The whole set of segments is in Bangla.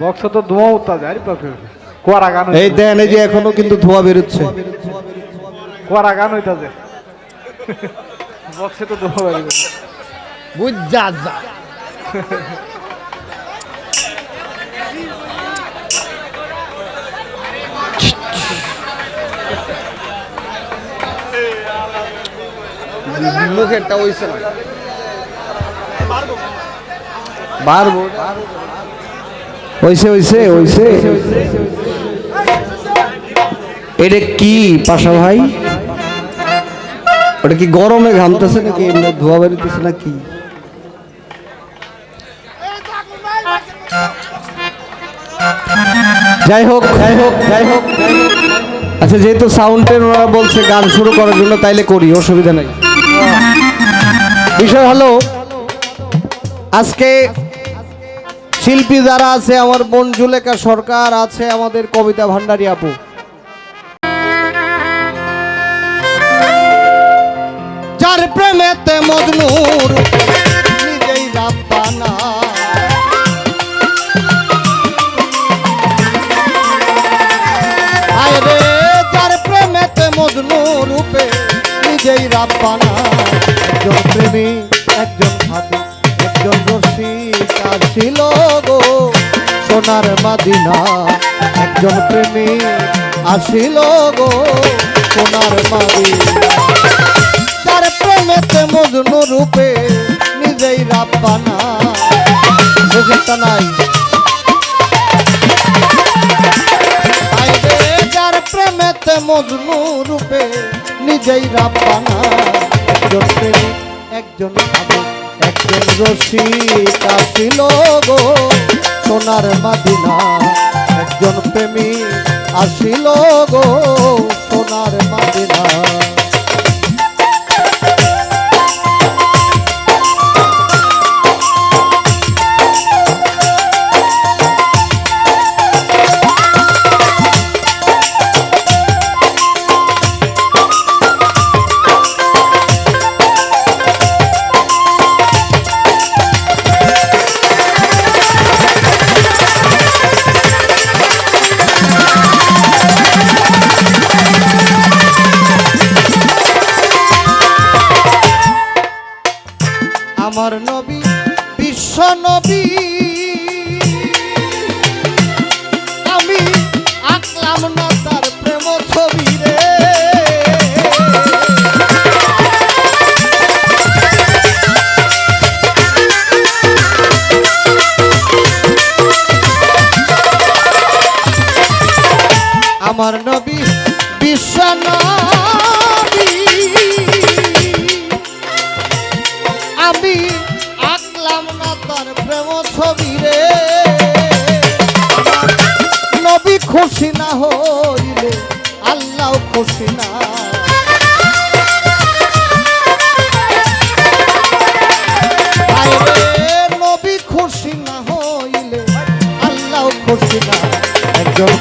বক্স তো ধোঁয়া উঠতা যায় কোয়ারা গান এই দেন এই যে এখনও কিন্তু ধোয়া বেরোচ্ছে। কোয়ারা গান হইতাছে। বক্সে তো ধোঁয়া বেরিয়ে। বুঝা যা। মুখেরটা হইছে না বারবো। হইছে হইছে হইছে। এটা কি পাশা ভাই? ওটা কি গরমে ঘামতেছে নাকি? এমনি ধোয়া বেরোতেছে না কি যাই হোক যাই হোক যাই হোক। আচ্ছা যেহেতু সাউন্ডের ওরা বলছে গান শুরু করার জন্য, তাইলে করি, অসুবিধা নেই। বিষয় হলো, আজকে শিল্পী যারা আছে, আমার বোন জুলেখা সরকার আছে, আমাদের কবিতা ভান্ডারী আপু। যার প্রেমেতে মজনুর, নিজেই রাব্বানা মজনু রূপে নিজেই রাব্বানা একজন প্রেমী, একজন একজন আসিল গো, সোনার মাদিনা। একজন প্রেমী আসিল গো, সোনার মাদিনা। যার প্রেমেতে মজনু রূপে নিজেই রাব্বানা মুখেরটা নাই। যার প্রেমেতে মজনু রূপে নিজেই রাব্বানা একজন প্রেমিক একজন ভাবক রসিক আসিল গো সোনার মাদিনা। একজন প্রেমী আসিল গো সোনার মাদিনা। আমার নবী বিশ্ব নবী।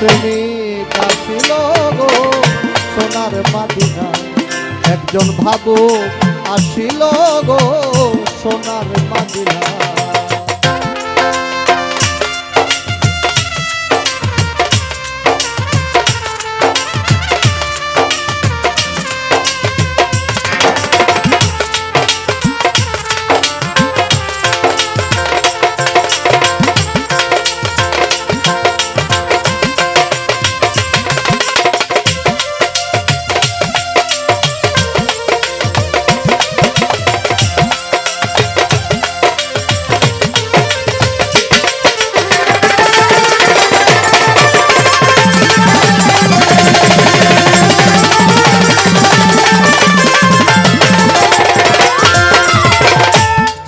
প্রেমিক আসিল গো সোনার মাদিনা একজন ভাবুক আসিল গো সোনার মাদিনা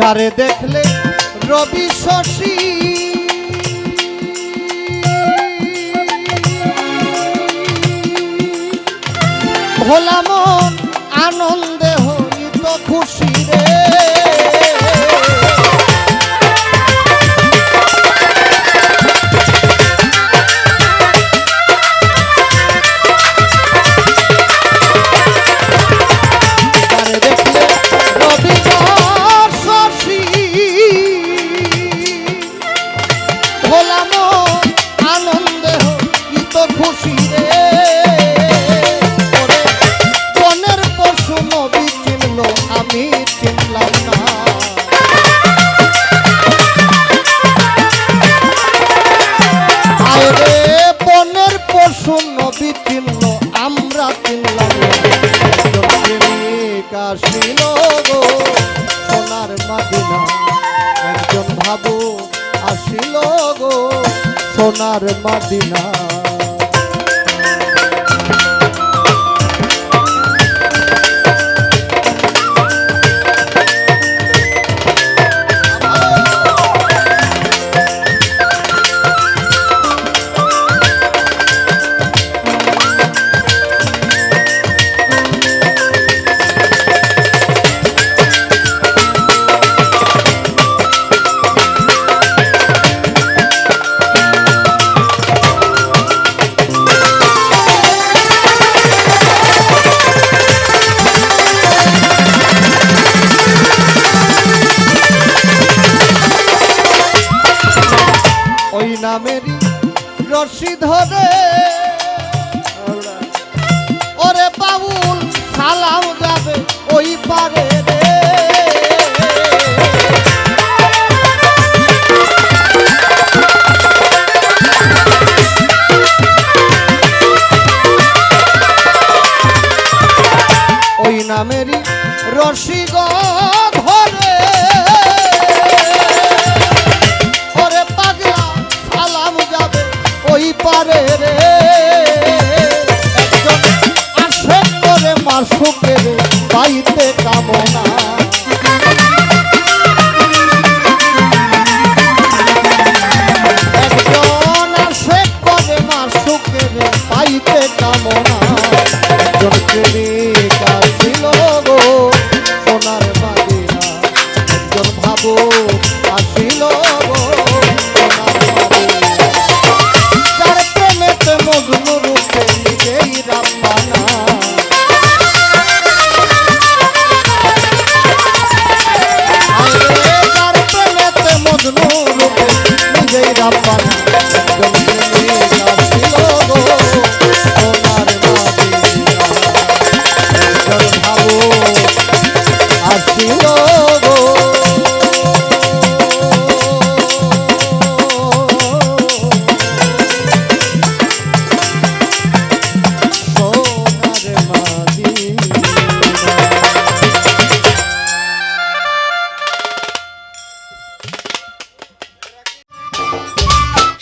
যারে দেখলে রবি শশী। ভোলা মন আনন্দে হইত খুশি। ভাবো আসিল গো সোনার মাদিনা। ওই নামেরই রশি ধরে। ওরে বাবুল সালাম যাবে ওই পারে রে। ওই পারে রে। আসে করে মাসুকের পাইতে কামনা।